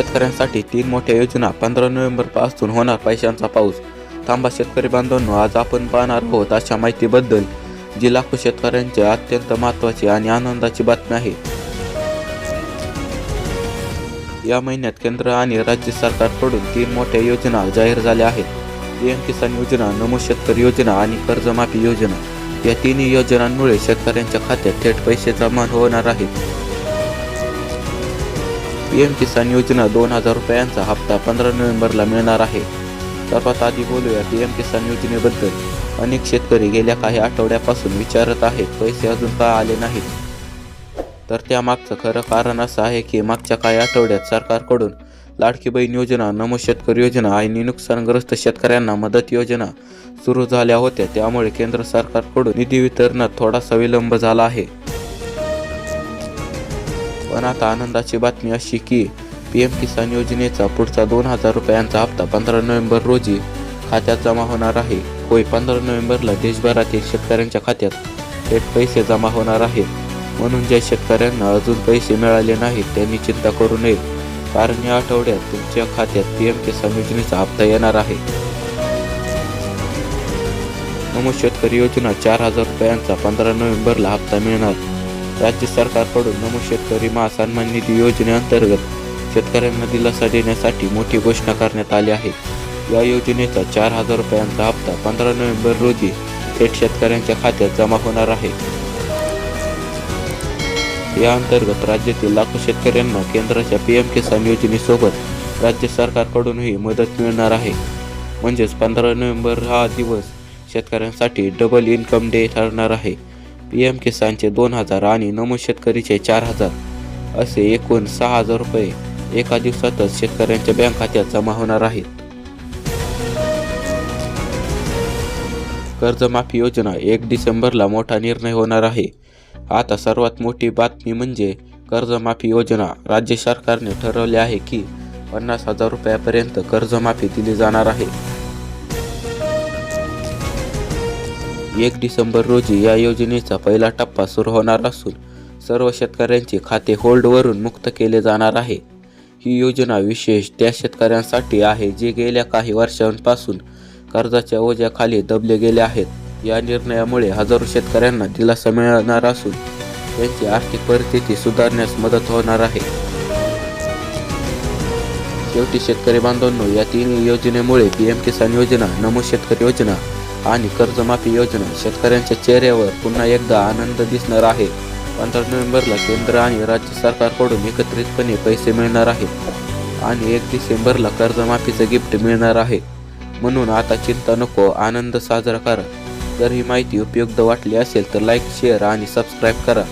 शेतकऱ्यांसाठी तीन मोठ्या योजना पंधरा नोव्हेंबरपासून होणार पैशांचा पाऊस. थांबा शेतकरी बांधवांनो आज आपण पाहणार आहोत अशा माहितीबद्दल जी लाखो शेतकऱ्यांची अत्यंत महत्त्वाची आणि आनंदाची बातमी आहे. या महिन्यात केंद्र आणि राज्य सरकारकडून तीन मोठ्या योजना जाहीर झाल्या आहेत. पीएम किसान योजना नमो शेतकरी योजना आणि कर्जमाफी योजना. या तिन्ही योजनांमुळे शेतकऱ्यांच्या खात्यात थेट पैसे जमा होणार आहेत पीएम किसान योजना दोन हजार रुपयांचा हप्ता पंधरा नोव्हेंबरला मिळणार आहे. सर्वात आधी बोलूया पीएम किसान योजनेबद्दल अनेक शेतकरी गेल्या काही आठवड्यापासून विचारत आहेत पैसे अजून का आले नाहीत? तर त्यामागचं खरं कारण असं आहे की मागच्या काही आठवड्यात सरकारकडून लाडकी बहीण योजना नमो शेतकरी योजना आणि नुकसानग्रस्त शेतकऱ्यांना मदत योजना सुरू झाल्या होत्या. त्यामुळे केंद्र सरकारकडून निधी वितरणात थोडासा विलंब झाला आहे. पण आता आनंदाची बातमी अशी की पी एम किसान योजनेचा पुढचा दोन हजार रुपयांचा हप्ता पंधरा नोव्हेंबर रोजी खात्यात जमा होणार आहे. होय पंधरा नोव्हेंबरला देशभरातील शेतकऱ्यांच्या खात्यात थेट पैसे जमा होणार आहेत. म्हणून ज्या शेतकऱ्यांना अजून पैसे मिळाले नाहीत त्यांनी चिंता करू नये. कारण या आठवड्यात तुमच्या खात्यात पी एम किसान योजनेचा हप्ता येणार आहे. नमो शेतकरी योजना चार हजार रुपयांचा पंधरा नोव्हेंबरला हप्ता मिळणार. राज्य सरकारकडून नमो शेतकरी महासन्मान निधी योजनेअंतर्गत शेतकऱ्यांना दिलासा देण्यासाठी मोठी घोषणा करण्यात आली आहे. या योजनेचा चार हजार रुपयांचा हप्ता पंधरा नोव्हेंबर रोजी थेट शेतकऱ्यांच्या खात्यात जमा होणार आहे. या अंतर्गत राज्यातील लाखो शेतकऱ्यांना केंद्राच्या पी एम किसान योजनेसोबत राज्य सरकारकडूनही मदत मिळणार आहे. म्हणजेच पंधरा नोव्हेंबर हा दिवस शेतकऱ्यांसाठी डबल इन्कम डे ठरणार आहे. पी एम किसानचे दोन हजार आणि नमो शेतकरीचे चार हजार असे एकूण सहा हजार रुपये एका दिवसातच शेतकऱ्यांच्या बँक खात्यात जमा होणार आहेत. कर्जमाफी योजना एक डिसेंबरला मोठा निर्णय होणार आहे. आता सर्वात मोठी बातमी म्हणजे कर्जमाफी योजना. राज्य सरकारने ठरवले आहे की पन्नास हजार रुपयापर्यंत कर्जमाफी दिली जाणार आहे. एक डिसेंबर रोजी या योजनेचा पहिला टप्पा सुरू होणार असून सर्व शेतकऱ्यांचे खाते होल्डवरून मुक्त केले जाणार आहे. ही योजना विशेष त्या शेतकऱ्यांसाठी आहे जे गेल्या काही वर्षांपासून कर्जाच्या ओझ्याखाली दबले गेले आहेत. या निर्णयामुळे हजारो शेतकऱ्यांना दिलासा मिळणार असून त्यांची आर्थिक परिस्थिती सुधारण्यास मदत होणार आहे. शेवटी शेतकरी बांधवांनो या तीन योजनेमुळे पी एम किसान योजना नमो शेतकरी योजना आणि कर्जमाफी योजना शेतकऱ्यांच्या चेहऱ्यावर पुन्हा एकदा आनंद दिसणार आहे. पंधरा नोव्हेंबरला केंद्र आणि राज्य सरकारकडून एकत्रितपणे पैसे मिळणार आहेत आणि एक डिसेंबरला कर्जमाफीचं गिफ्ट मिळणार आहे. म्हणून आता चिंता नको आनंद साजरा करा. जर ही माहिती उपयुक्त वाटली असेल तर लाईक शेअर आणि सबस्क्राईब करा.